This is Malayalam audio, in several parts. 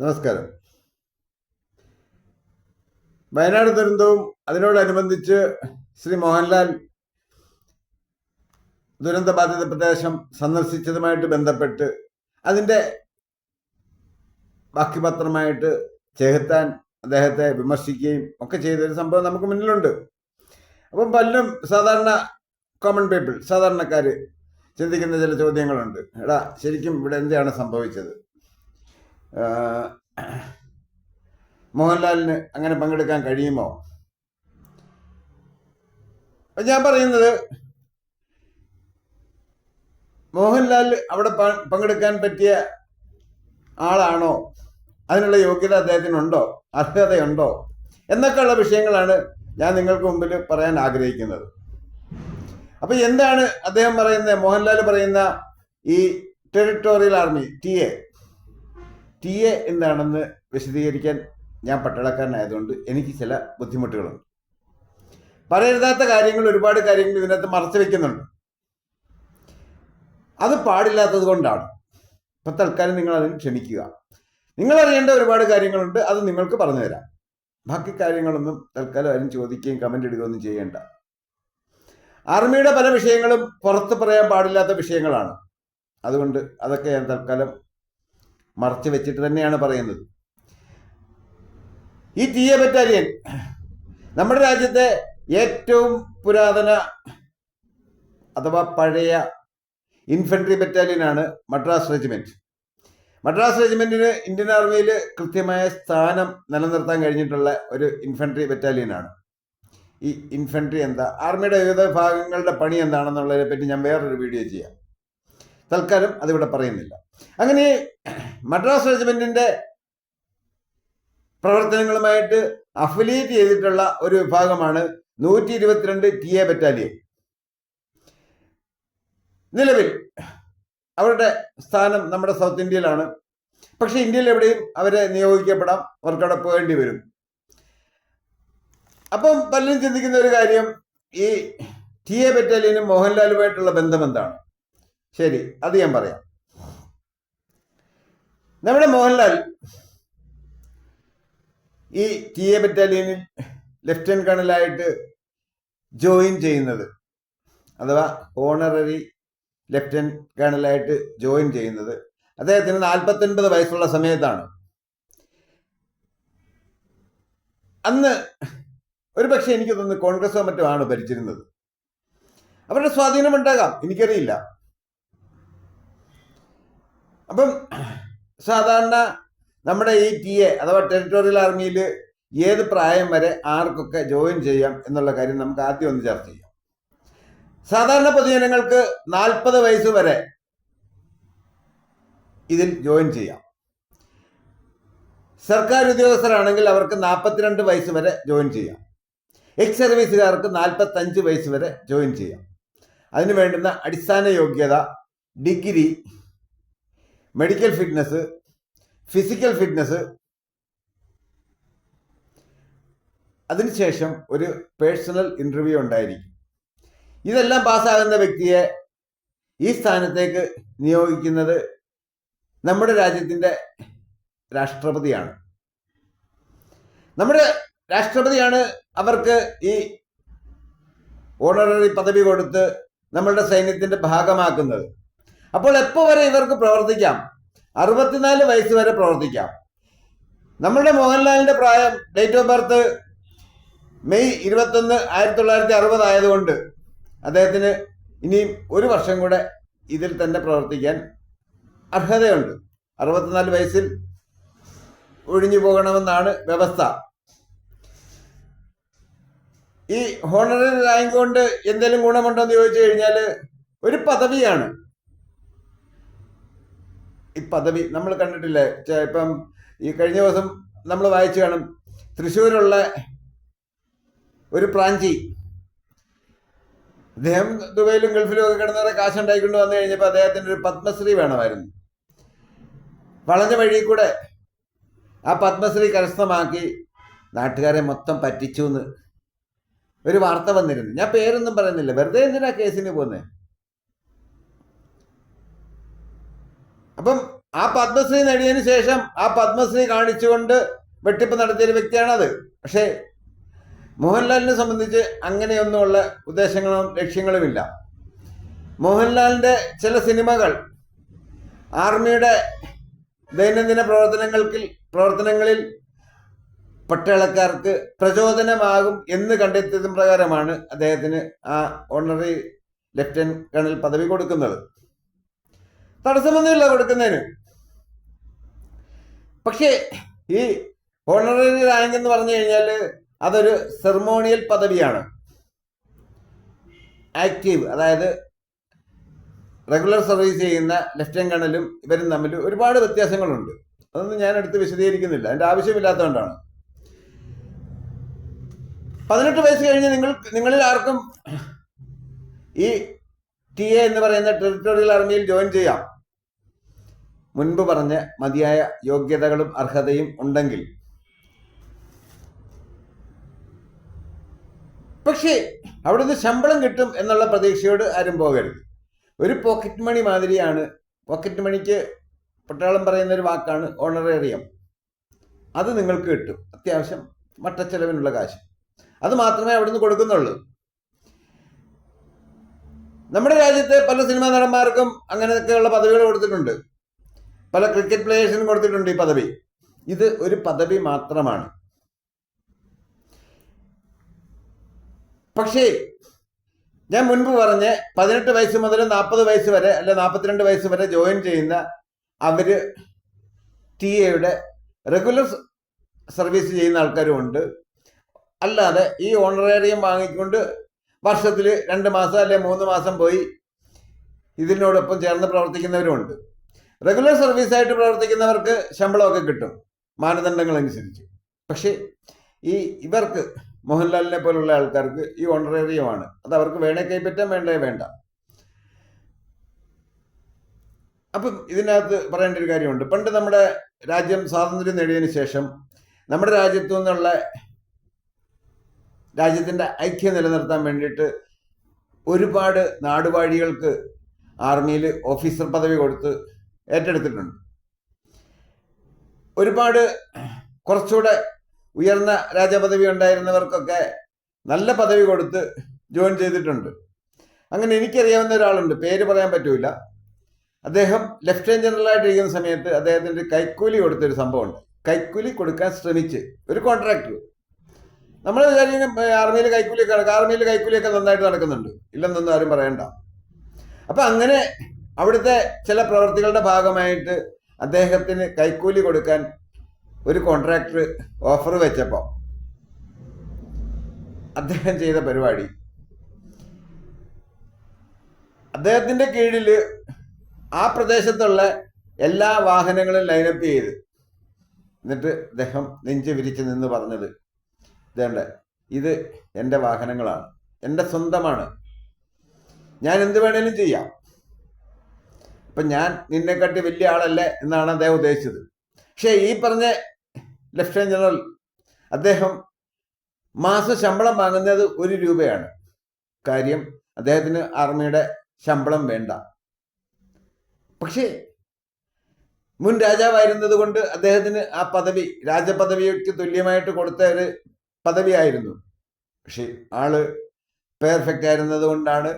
നമസ്കാരം. വയനാട് ദുരന്തവും അതിനോടനുബന്ധിച്ച് ശ്രീ മോഹൻലാൽ ദുരന്ത ബാധിത പ്രദേശം സന്ദർശിച്ചതുമായിട്ട് ബന്ധപ്പെട്ട് അതിന്റെ ബാക്കിപത്രമായിട്ട് ചെഹത്താൻ അദ്ദേഹത്തെ വിമർശിക്കുകയും ഒക്കെ ചെയ്തൊരു സംഭവം നമുക്ക് മുന്നിലുണ്ട്. അപ്പം പലരും സാധാരണ കോമൺ പീപ്പിൾ സാധാരണക്കാർ ചിന്തിക്കുന്ന ചില ചോദ്യങ്ങളുണ്ട്. എടാ ശരിക്കും ഇവിടെ എന്താണ് സംഭവിച്ചത്? മോഹൻലാലിന് അങ്ങനെ പങ്കെടുക്കാൻ കഴിയുമോ? ഞാൻ പറയുന്നത് മോഹൻലാൽ അവിടെ പങ്കെടുക്കാൻ പറ്റിയ ആളാണോ? അതിനുള്ള യോഗ്യത അദ്ദേഹത്തിനുണ്ടോ? അർഹതയുണ്ടോ? എന്നൊക്കെയുള്ള വിഷയങ്ങളാണ് ഞാൻ നിങ്ങൾക്ക് മുമ്പിൽ പറയാൻ ആഗ്രഹിക്കുന്നത്. അപ്പൊ എന്താണ് അദ്ദേഹം പറയുന്ന മോഹൻലാൽ പറയുന്ന ഈ territorial army T A. T A എന്താണെന്ന് വിശദീകരിക്കാൻ ഞാൻ പട്ടാളക്കാരനായതുകൊണ്ട് എനിക്ക് ചില ബുദ്ധിമുട്ടുകളുണ്ട്. പറയരുതാത്ത കാര്യങ്ങൾ ഒരുപാട് കാര്യങ്ങൾ ഇതിനകത്ത് മറച്ചു വെക്കുന്നുണ്ട്. അത് പാടില്ലാത്തത് കൊണ്ടാണ്. ഇപ്പൊ തൽക്കാലം നിങ്ങൾ അതിന് ക്ഷമിക്കുക. നിങ്ങൾ അറിയേണ്ട ഒരുപാട് കാര്യങ്ങളുണ്ട് അത് നിങ്ങൾക്ക് പറഞ്ഞു തരാം. ബാക്കി കാര്യങ്ങളൊന്നും തൽക്കാലം ആരും ചോദിക്കുകയും കമന്റ് ഇടുകയൊന്നും ചെയ്യേണ്ട. ആർമിയുടെ പല വിഷയങ്ങളും പുറത്ത് പറയാൻ പാടില്ലാത്ത വിഷയങ്ങളാണ്. അതുകൊണ്ട് അതൊക്കെ ഞാൻ തൽക്കാലം മറച്ചു വെച്ചിട്ട് തന്നെയാണ് പറയുന്നത്. ഈ എ ബറ്റാലിയൻ നമ്മുടെ രാജ്യത്തെ ഏറ്റവും പുരാതന അഥവാ പഴയ ഇൻഫൻട്രി ബറ്റാലിയനാണ് മദ്രാസ് റെജിമെന്റ് മദ്രാസ് റെജിമെന്റിന് ഇന്ത്യൻ ആർമിയിൽ കൃത്യമായ സ്ഥാനം നിലനിർത്താൻ കഴിഞ്ഞിട്ടുള്ള ഒരു ഇൻഫൻട്രി ബറ്റാലിയനാണ് ഈ ഇൻഫൻട്രി എന്താ? ആർമിയുടെ വിവിധ ഭാഗങ്ങളുടെ പണി എന്താണെന്നുള്ളതിനെ പറ്റി ഞാൻ വേറൊരു വീഡിയോ ചെയ്യാം. തൽക്കാലം അതിവിടെ പറയുന്നില്ല. അങ്ങനെ മദ്രാസ് റെജിമെന്റിന്റെ പ്രവർത്തനങ്ങളുമായിട്ട് അഫിലിയേറ്റ് ചെയ്തിട്ടുള്ള ഒരു വിഭാഗമാണ് നൂറ്റി ഇരുപത്തിരണ്ട് ടി എ ബറ്റാലിയൻ. നിലവിൽ അവരുടെ സ്ഥാനം നമ്മുടെ സൗത്ത് ഇന്ത്യയിലാണ്. പക്ഷെ ഇന്ത്യയിൽ എവിടെയും അവരെ നിയോഗിക്കപ്പെടാം അവർക്ക് അവിടെ പോകേണ്ടി വരും. അപ്പം പലരും ചിന്തിക്കുന്ന ഒരു കാര്യം ഈ ടി എ ബറ്റാലിയനും മോഹൻലാലുമായിട്ടുള്ള ബന്ധം എന്താണ്? ശരി അത് ഞാൻ പറയാം. നമ്മുടെ മോഹൻലാൽ ഈ ടി എ ബറ്റാലിയനിൽ ലെഫ്റ്റനന്റ് കേണലായിട്ട് ജോയിൻ ചെയ്യുന്നത് അഥവാ ഓണററി ലെഫ്റ്റനന്റ് കേണലായിട്ട് ജോയിൻ ചെയ്യുന്നത് അദ്ദേഹത്തിന് നാൽപ്പത്തൊൻപത് വയസ്സുള്ള സമയത്താണ്. അന്ന് ഒരു പക്ഷേ എനിക്ക് തോന്നുന്നു കോൺഗ്രസോ മറ്റോ ആണ് ഭരിച്ചിരുന്നത്. അവരുടെ സ്വാധീനമുണ്ടാകാം എനിക്കറിയില്ല. അപ്പം സാധാരണ നമ്മുടെ ഈ ടി എ അഥവാ ടെറിട്ടോറിയൽ ആർമിയിൽ ഏത് പ്രായം വരെ ആർക്കൊക്കെ ജോയിൻ ചെയ്യാം എന്നുള്ള കാര്യം നമുക്ക് ആദ്യം ഒന്ന് ചർച്ച ചെയ്യാം. സാധാരണ പൊതുജനങ്ങൾക്ക് നാൽപ്പത് വയസ്സ് വരെ ഇതിൽ ജോയിൻ ചെയ്യാം. സർക്കാർ ഉദ്യോഗസ്ഥരാണെങ്കിൽ അവർക്ക് നാൽപ്പത്തിരണ്ട് വയസ്സ് വരെ ജോയിൻ ചെയ്യാം. എക്സ് സർവീസുകാർക്ക് നാൽപ്പത്തഞ്ച് വയസ്സ് വരെ ജോയിൻ ചെയ്യാം. അതിന് വേണ്ടുന്ന അടിസ്ഥാന യോഗ്യത degree medical fitness physical fitness അതിനുശേഷം ഒരു പേഴ്സണൽ ഇന്റർവ്യൂ ഉണ്ടായിരിക്കും. ഇതെല്ലാം പാസ്സാകുന്ന വ്യക്തിയെ ഈ സ്ഥാനത്തേക്ക് നിയോഗിക്കുന്നത് നമ്മുടെ രാജ്യത്തിന്റെ രാഷ്ട്രപതിയാണ്. നമ്മുടെ രാഷ്ട്രപതിയാണ് അവർക്ക് ഈ ഓണററി പദവി കൊടുത്ത് നമ്മളുടെ സൈന്യത്തിന്റെ ഭാഗമാക്കുന്നത്. അപ്പോൾ എപ്പോൾ വരെ ഇവർക്ക് പ്രവർത്തിക്കാം? അറുപത്തിനാല് വയസ്സ് വരെ പ്രവർത്തിക്കാം. നമ്മുടെ മോഹൻലാലിന്റെ പ്രായം ഡേറ്റ് ഓഫ് ബർത്ത് മെയ് ഇരുപത്തൊന്ന് ആയിരത്തി തൊള്ളായിരത്തി അറുപത് ആയതുകൊണ്ട് അദ്ദേഹത്തിന് ഇനിയും ഒരു വർഷം കൂടെ ഇതിൽ തന്നെ പ്രവർത്തിക്കാൻ അർഹതയുണ്ട്. അറുപത്തിനാല് വയസ്സിൽ ഒഴിഞ്ഞു പോകണമെന്നാണ് വ്യവസ്ഥ. ഈ ഹോണററി റാങ്ക് കൊണ്ട് എന്തെങ്കിലും ഗുണമുണ്ടോ എന്ന് ചോദിച്ചു കഴിഞ്ഞാൽ ഒരു പദവിയാണ്. ഈ പദവി നമ്മൾ കണ്ടിട്ടില്ലേ? ഇപ്പം ഈ കഴിഞ്ഞ ദിവസം നമ്മൾ വായിച്ചു കാണും. തൃശ്ശൂരുള്ള ഒരു പ്രാഞ്ചി അദ്ദേഹം ദുബൈയിലും ഗൾഫിലും ഒക്കെ കിടന്നവരെ കാശുണ്ടായിക്കൊണ്ട് വന്നു കഴിഞ്ഞപ്പോൾ അദ്ദേഹത്തിന് ഒരു പത്മശ്രീ വേണമായിരുന്നു. വളഞ്ഞ വഴി കൂടെ ആ പത്മശ്രീ കരസ്ഥമാക്കി നാട്ടുകാരെ മൊത്തം പറ്റിച്ചു എന്ന് ഒരു വാർത്ത വന്നിരുന്നു. ഞാൻ പേരൊന്നും പറയുന്നില്ല. വെറുതെ എന്തിനാ കേസിന് പോകുന്നത് അപ്പം ആ പത്മശ്രീ നേടിയതിന് ശേഷം ആ പത്മശ്രീ കാണിച്ചുകൊണ്ട് വെട്ടിപ്പ് നടത്തിയൊരു വ്യക്തിയാണത്. പക്ഷേ മോഹൻലാലിനെ സംബന്ധിച്ച് അങ്ങനെയൊന്നുമുള്ള ഉദ്ദേശങ്ങളും ലക്ഷ്യങ്ങളുമില്ല. മോഹൻലാലിന്റെ ചില സിനിമകൾ ആർമിയുടെ ദൈനംദിന പ്രവർത്തനങ്ങൾക്ക് പ്രവർത്തനങ്ങളിൽ പട്ടാളക്കാർക്ക് പ്രചോദനമാകും എന്ന് കണ്ടെത്തിയതും പ്രകാരമാണ് അദ്ദേഹത്തിന് ആ ഓണററി ലെഫ്റ്റനന്റ് കേണൽ പദവി കൊടുക്കുന്നത്. തടസ്സമൊന്നുമില്ല കൊടുക്കുന്നതിന്. പക്ഷേ ഈ ഓണററി റാങ്ക് എന്ന് പറഞ്ഞു കഴിഞ്ഞാൽ അതൊരു സെർമോണിയൽ പദവിയാണ്. ആക്റ്റീവ് അതായത് റെഗുലർ സർവീസ് ചെയ്യുന്ന ലെഫ്റ്റനന്റ് കേണലും ഇവരും തമ്മിൽ ഒരുപാട് വ്യത്യാസങ്ങളുണ്ട്. അതൊന്നും ഞാൻ എടുത്ത് വിശദീകരിക്കുന്നില്ല. എന്റെ ആവശ്യമില്ലാത്തതുകൊണ്ടാണ്. പതിനെട്ട് വയസ്സ് കഴിഞ്ഞ് നിങ്ങൾ നിങ്ങളിൽ ആർക്കും ഈ ടി എ എന്ന് പറയുന്ന ടെറിട്ടോറിയൽ ആർമിയിൽ ജോയിൻ ചെയ്യാം. മുൻപ് പറഞ്ഞ മതിയായ യോഗ്യതകളും അർഹതയും ഉണ്ടെങ്കിൽ. പക്ഷേ അവിടുന്ന് ശമ്പളം കിട്ടും എന്നുള്ള പ്രതീക്ഷയോട് ആരും പോകരുത്. ഒരു പോക്കറ്റ് മണി മാതിരിയാണ്. പോക്കറ്റ് മണിക്ക് പട്ടാളം പറയുന്ന ഒരു വാക്കാണ് ഓണറേറിയം അത് നിങ്ങൾക്ക് കിട്ടും. അത്യാവശ്യം മട്ടച്ചെലവിനുള്ള കാശ്. അത് മാത്രമേ അവിടുന്ന് കൊടുക്കുന്നുള്ളൂ. നമ്മുടെ രാജ്യത്തെ പല സിനിമാ നടന്മാർക്കും അങ്ങനെയൊക്കെയുള്ള പദവികൾ കൊടുത്തിട്ടുണ്ട്. പല ക്രിക്കറ്റ് പ്ലേയേഴ്സിനും കൊടുത്തിട്ടുണ്ട് ഈ പദവി. ഇത് ഒരു പദവി മാത്രമാണ്. പക്ഷേ ഞാൻ മുൻപ് പറഞ്ഞ പതിനെട്ട് വയസ്സ് മുതൽ നാൽപ്പത് വയസ്സ് വരെ അല്ലെ നാൽപ്പത്തിരണ്ട് വയസ്സ് വരെ ജോയിൻ ചെയ്യുന്ന അവർ ടി എയുടെ റെഗുലർ സർവീസ് ചെയ്യുന്ന ആൾക്കാരും ഉണ്ട്. അല്ലാതെ ഈ ഓണറേറിയം വാങ്ങിക്കൊണ്ട് വർഷത്തിൽ രണ്ട് മാസം അല്ലെ മൂന്ന് മാസം പോയി ഇതിനോടൊപ്പം ചേർന്ന് പ്രവർത്തിക്കുന്നവരുമുണ്ട്. റെഗുലർ സർവീസായിട്ട് പ്രവർത്തിക്കുന്നവർക്ക് ശമ്പളമൊക്കെ കിട്ടും. മാനദണ്ഡങ്ങൾ അനുസരിച്ച്. പക്ഷേ ഈ ഇവർക്ക് മോഹൻലാലിനെ പോലുള്ള ആൾക്കാർക്ക് ഈ ഓണറേറിയമാണ് അത് അവർക്ക് വേണേ കൈപ്പറ്റാൻ വേണ്ടേ വേണ്ട. അപ്പം ഇതിനകത്ത് പറയേണ്ട ഒരു കാര്യമുണ്ട്. പണ്ട് നമ്മുടെ രാജ്യം സ്വാതന്ത്ര്യം നേടിയതിനു ശേഷം നമ്മുടെ രാജ്യത്തു നിന്നുള്ള രാജ്യത്തിന്റെ ഐക്യം നിലനിർത്താൻ വേണ്ടിയിട്ട് ഒരുപാട് നാടുവാഴികൾക്ക് ആർമിയിൽ ഓഫീസർ പദവി കൊടുത്ത് ഏറ്റെടുത്തിട്ടുണ്ട്. ഒരുപാട് കുറച്ചുകൂടെ ഉയർന്ന രാജപദവി ഉണ്ടായിരുന്നവർക്കൊക്കെ നല്ല പദവി കൊടുത്ത് ജോയിൻ ചെയ്തിട്ടുണ്ട്. അങ്ങനെ എനിക്കറിയാവുന്ന ഒരാളുണ്ട് പേര് പറയാൻ പറ്റൂല. അദ്ദേഹം ലെഫ്റ്റനന്റ് ജനറലായിട്ട് ഇരിക്കുന്ന സമയത്ത് അദ്ദേഹത്തിന്റെ കൈക്കൂലി കൊടുത്തൊരു സംഭവമുണ്ട്. കൈക്കൂലി കൊടുക്കാൻ ശ്രമിച്ച് ഒരു കോൺട്രാക്ടർ നമ്മൾ വിചാരിക്കും ആർമിയിൽ കൈക്കൂലിയൊക്കെ നടക്കുക ആർമിയിൽ കൈക്കൂലിയൊക്കെ നന്നായിട്ട് നടക്കുന്നുണ്ട്. ഇല്ലെന്നൊന്നും ആരും പറയണ്ട. അപ്പൊ അങ്ങനെ അവിടുത്തെ ചില പ്രവർത്തികളുടെ ഭാഗമായിട്ട് അദ്ദേഹത്തിന് കൈക്കൂലി കൊടുക്കാൻ ഒരു കോൺട്രാക്ടർ ഓഫർ വെച്ചപ്പോൾ അദ്ദേഹം ചെയ്ത പരിപാടി. അദ്ദേഹത്തിന്റെ കീഴിൽ ആ പ്രദേശത്തുള്ള എല്ലാ വാഹനങ്ങളും ലൈനപ്പ് ചെയ്ത്. എന്നിട്ട് അദ്ദേഹം നെഞ്ച് വിരിച്ച് നിന്ന് പറഞ്ഞത് ഇതേണ്ട. ഇത് എന്റെ വാഹനങ്ങളാണ്. എന്റെ സ്വന്തമാണ്. ഞാൻ എന്ത് വേണേലും ചെയ്യാം. അപ്പം ഞാൻ നിന്നെക്കാട്ടി വലിയ ആളല്ലേ എന്നാണ് അദ്ദേഹം ഉദ്ദേശിച്ചത്. പക്ഷേ ഈ പറഞ്ഞ ലഫ്റ്റനന്റ് ജനറൽ അദ്ദേഹം മാസ ശമ്പളം വാങ്ങുന്നത് ഒരു രൂപയാണ്. കാര്യം അദ്ദേഹത്തിന് ആർമിയുടെ ശമ്പളം വേണ്ട. പക്ഷേ മുൻ രാജാവായിരുന്നത് കൊണ്ട് അദ്ദേഹത്തിന് ആ പദവി രാജപദവിക്ക് തുല്യമായിട്ട് കൊടുത്ത ഒരു പദവിയായിരുന്നു. പക്ഷെ ആൾ പെർഫെക്റ്റ് ആയിരുന്നത് കൊണ്ടാണ്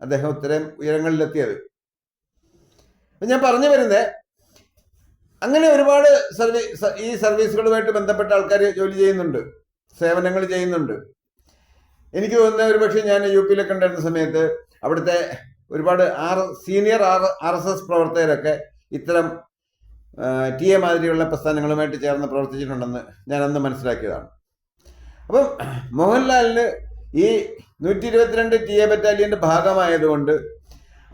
അദ്ദേഹം ഇത്രയും ഉയരങ്ങളിലെത്തിയത്. ഞാൻ പറഞ്ഞു വരുന്നത് അങ്ങനെ ഒരുപാട് സർവീസ് ഈ സർവീസുകളുമായിട്ട് ബന്ധപ്പെട്ട ആൾക്കാർ ജോലി ചെയ്യുന്നുണ്ട് സേവനങ്ങൾ ചെയ്യുന്നുണ്ട്. എനിക്ക് തോന്നുന്ന ഒരു പക്ഷേ ഞാൻ യു പിയിലൊക്കെ ഉണ്ടായിരുന്ന സമയത്ത് അവിടുത്തെ ഒരുപാട് R senior R R S S പ്രവർത്തകരൊക്കെ ഇത്തരം ടി എ മാതിരിയുള്ള പ്രസ്ഥാനങ്ങളുമായിട്ട് ചേർന്ന് പ്രവർത്തിച്ചിട്ടുണ്ടെന്ന് ഞാൻ അന്ന് മനസ്സിലാക്കിയതാണ്. അപ്പം മോഹൻലാലിന് ഈ നൂറ്റി ഇരുപത്തിരണ്ട് ടി എ ബറ്റാലിയന്റെ ഭാഗമായതുകൊണ്ട്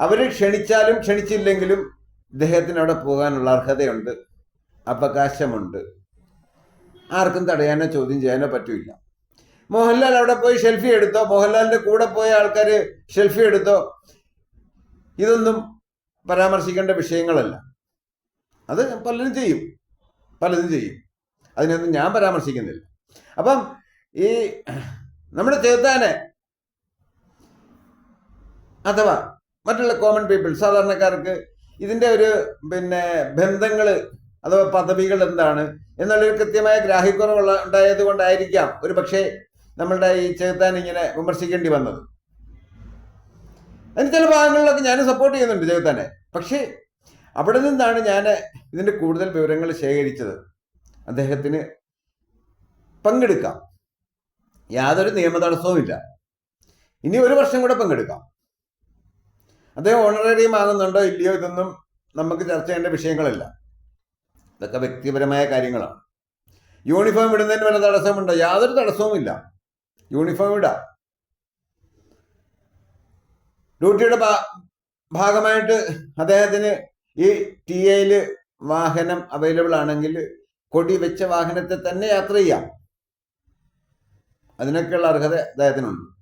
അവർ ക്ഷണിച്ചാലും ക്ഷണിച്ചില്ലെങ്കിലും ഇദ്ദേഹത്തിന് അവിടെ പോകാനുള്ള അർഹതയുണ്ട് അവകാശമുണ്ട്. ആർക്കും തടയാനോ ചോദ്യം ചെയ്യാനോ പറ്റൂല മോഹൻലാൽ അവിടെ പോയി ഷെൽഫി എടുത്തോ? മോഹൻലാലിന്റെ കൂടെ പോയ ആൾക്കാർ ഷെൽഫി എടുത്തോ? ഇതൊന്നും പരാമർശിക്കേണ്ട വിഷയങ്ങളല്ല. അത് പലരും ചെയ്യും. പലതും ചെയ്യും. അതിനൊന്നും ഞാൻ പരാമർശിക്കുന്നില്ല. അപ്പം ഈ നമ്മുടെ ചേത്താനെ അഥവാ മറ്റുള്ള കോമൺ പീപ്പിൾ സാധാരണക്കാർക്ക് ഇതിന്റെ ഒരു പിന്നെ ബന്ധങ്ങൾ അഥവാ പദവികൾ എന്താണ് എന്നുള്ളൊരു കൃത്യമായ ഗ്രാഹ്യക്കുറവുള്ള ഉണ്ടായത് കൊണ്ടായിരിക്കാം ഒരു പക്ഷേ നമ്മളുടെ ഈ ചെകുത്താൻ ഇങ്ങനെ വിമർശിക്കേണ്ടി വന്നത്. അതിന് ചില ഭാഗങ്ങളിലൊക്കെ ഞാൻ സപ്പോർട്ട് ചെയ്യുന്നുണ്ട് ചെകുത്താനെ പക്ഷേ അവിടെ നിന്നാണ് ഞാൻ ഇതിന്റെ കൂടുതൽ വിവരങ്ങൾ ശേഖരിച്ചത്. അദ്ദേഹത്തിന് പങ്കെടുക്കാം. യാതൊരു നിയമ തടസ്സവും ഇല്ല. ഇനി ഒരു വർഷം കൂടെ പങ്കെടുക്കാം. അദ്ദേഹം ഓണറേറിയം ആകുന്നുണ്ടോ ഇല്ലയോ ഇതൊന്നും നമുക്ക് ചർച്ച ചെയ്യേണ്ട വിഷയങ്ങളല്ല. ഇതൊക്കെ വ്യക്തിപരമായ കാര്യങ്ങളാണ്. യൂണിഫോം ഇടുന്നതിന് വല്ല തടസ്സമുണ്ടോ? യാതൊരു തടസ്സവുമില്ല യൂണിഫോം ഇടാം. ഡ്യൂട്ടിയുടെ ഭാഗമായിട്ട് അദ്ദേഹത്തിന് ഈ ടി എയിൽ വാഹനം അവൈലബിൾ ആണെങ്കിൽ കൊടി വെച്ച വാഹനത്തെ തന്നെ യാത്ര ചെയ്യാം. അതിനൊക്കെയുള്ള അർഹത അദ്ദേഹത്തിനുണ്ട്.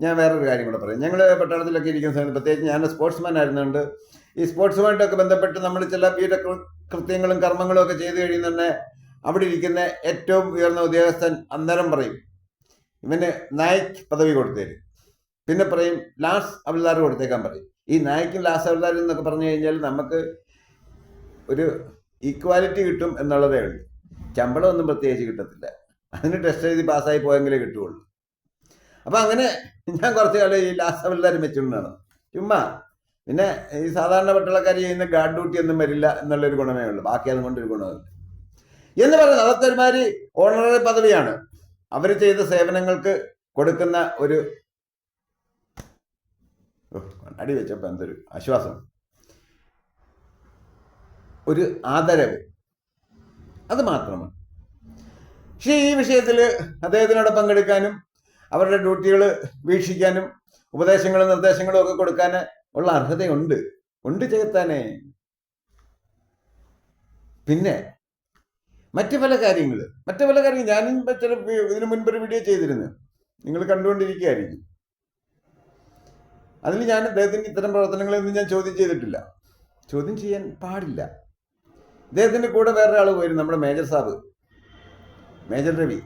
ഞാൻ വേറൊരു കാര്യം കൂടെ പറയാം. ഞങ്ങൾ പട്ടണത്തിലൊക്കെ ഇരിക്കുന്ന സമയത്ത് പ്രത്യേകിച്ച് ഞാൻ സ്പോർട്സ്മാൻ ആയിരുന്നുണ്ട് ഈ സ്പോർട്സുമായിട്ടൊക്കെ ബന്ധപ്പെട്ട് നമ്മൾ ചില പീഠ കൃത്യങ്ങളും കർമ്മങ്ങളും ഒക്കെ ചെയ്തു കഴിയുന്നുണ്ടെ അവിടെ ഇരിക്കുന്ന ഏറ്റവും ഉയർന്ന ഉദ്യോഗസ്ഥൻ അന്നേരം പറയും. ഇവന് നായിക് പദവി കൊടുത്തേരും. പിന്നെ പറയും ലാസ് അവൽദാർ കൊടുത്തേക്കാൻ പറയും. ഈ നായിക്കും ലാസ് അവൽദാർ എന്നൊക്കെ പറഞ്ഞു കഴിഞ്ഞാൽ നമുക്ക് ഒരു ഈക്വാലിറ്റി കിട്ടും എന്നുള്ളതേ ഉള്ളൂ. ശമ്പളമൊന്നും പ്രത്യേകിച്ച് കിട്ടത്തില്ല. അതിന് ടെസ്റ്റ് എഴുതി പാസ്സായി പോയെങ്കിലേ കിട്ടുകയുള്ളൂ. അപ്പം അങ്ങനെ ഞാൻ കുറച്ച് കാലം ഈ ലാസ്റ്റ് അവൽദാരം വെച്ചുകൊണ്ടാണ് ചുമ്മാ പിന്നെ ഈ സാധാരണ പട്ടാളക്കാർ ചെയ്യുന്ന ഗാർഡ് ഡ്യൂട്ടി ഒന്നും വരില്ല എന്നുള്ളൊരു ഗുണമേ ഉള്ളൂ. ബാക്കി അതുകൊണ്ടൊരു ഗുണമില്ല എന്ന് പറയുന്നത് അതൊക്കെ ഒരുമാതിരി ഓണററി പദവിയാണ്. അവർ ചെയ്ത സേവനങ്ങൾക്ക് കൊടുക്കുന്ന ഒരു അടി വെച്ചപ്പോൾ എന്തൊരു ആശ്വാസം. ഒരു ആദരവ്. അത് മാത്രമാണ്. പക്ഷേ ഈ വിഷയത്തിൽ അദ്ദേഹത്തിനോട് പങ്കെടുക്കാനും അവരുടെ ഡ്യൂട്ടികൾ വീക്ഷിക്കാനും ഉപദേശങ്ങളും നിർദ്ദേശങ്ങളും ഒക്കെ കൊടുക്കാൻ ഉള്ള അർഹതയുണ്ട്. ഉണ്ട് ചേർത്താനെ പിന്നെ മറ്റു പല കാര്യങ്ങൾ മറ്റു പല കാര്യങ്ങൾ ഞാനും ചില ഇതിനു മുൻപ് ഒരു വീഡിയോ ചെയ്തിരുന്നു. നിങ്ങൾ കണ്ടുകൊണ്ടിരിക്കുകയായിരിക്കും. അതിൽ ഞാൻ അദ്ദേഹത്തിന്റെ ഇത്തരം പ്രവർത്തനങ്ങളൊന്നും ഞാൻ ചോദ്യം ചെയ്തിട്ടില്ല. ചോദ്യം ചെയ്യാൻ പാടില്ല. ഇദ്ദേഹത്തിന്റെ കൂടെ വേറൊരാൾ പോയിരുന്നു നമ്മുടെ മേജർ സാബ്. മേജർ രവി.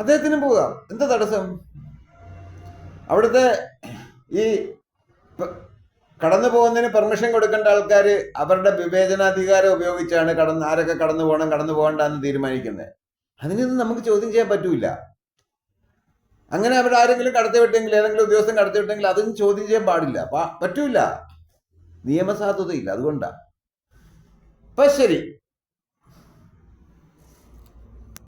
അദ്ദേഹത്തിനും പോകാം. എന്താ തടസ്സം? അവിടുത്തെ ഈ കടന്നു പോകുന്നതിന് പെർമിഷൻ കൊടുക്കേണ്ട ആൾക്കാർ അവരുടെ വിവേചനാധികാരം ഉപയോഗിച്ചാണ് കടന്ന് ആരൊക്കെ കടന്നു പോകണം കടന്നു പോകണ്ട എന്ന് തീരുമാനിക്കുന്നത് അതിനൊന്നും നമുക്ക് ചോദ്യം ചെയ്യാൻ പറ്റൂല. അങ്ങനെ അവർ ആരെങ്കിലും കടത്തി വിട്ടെങ്കിൽ ഏതെങ്കിലും ഉദ്യോഗസ്ഥൻ കടത്തി വിട്ടെങ്കിൽ അതൊന്നും ചോദ്യം ചെയ്യാൻ പാടില്ല. പറ്റൂല. നിയമസാധുതയില്ല അതുകൊണ്ടാ. അപ്പൊ ശരി.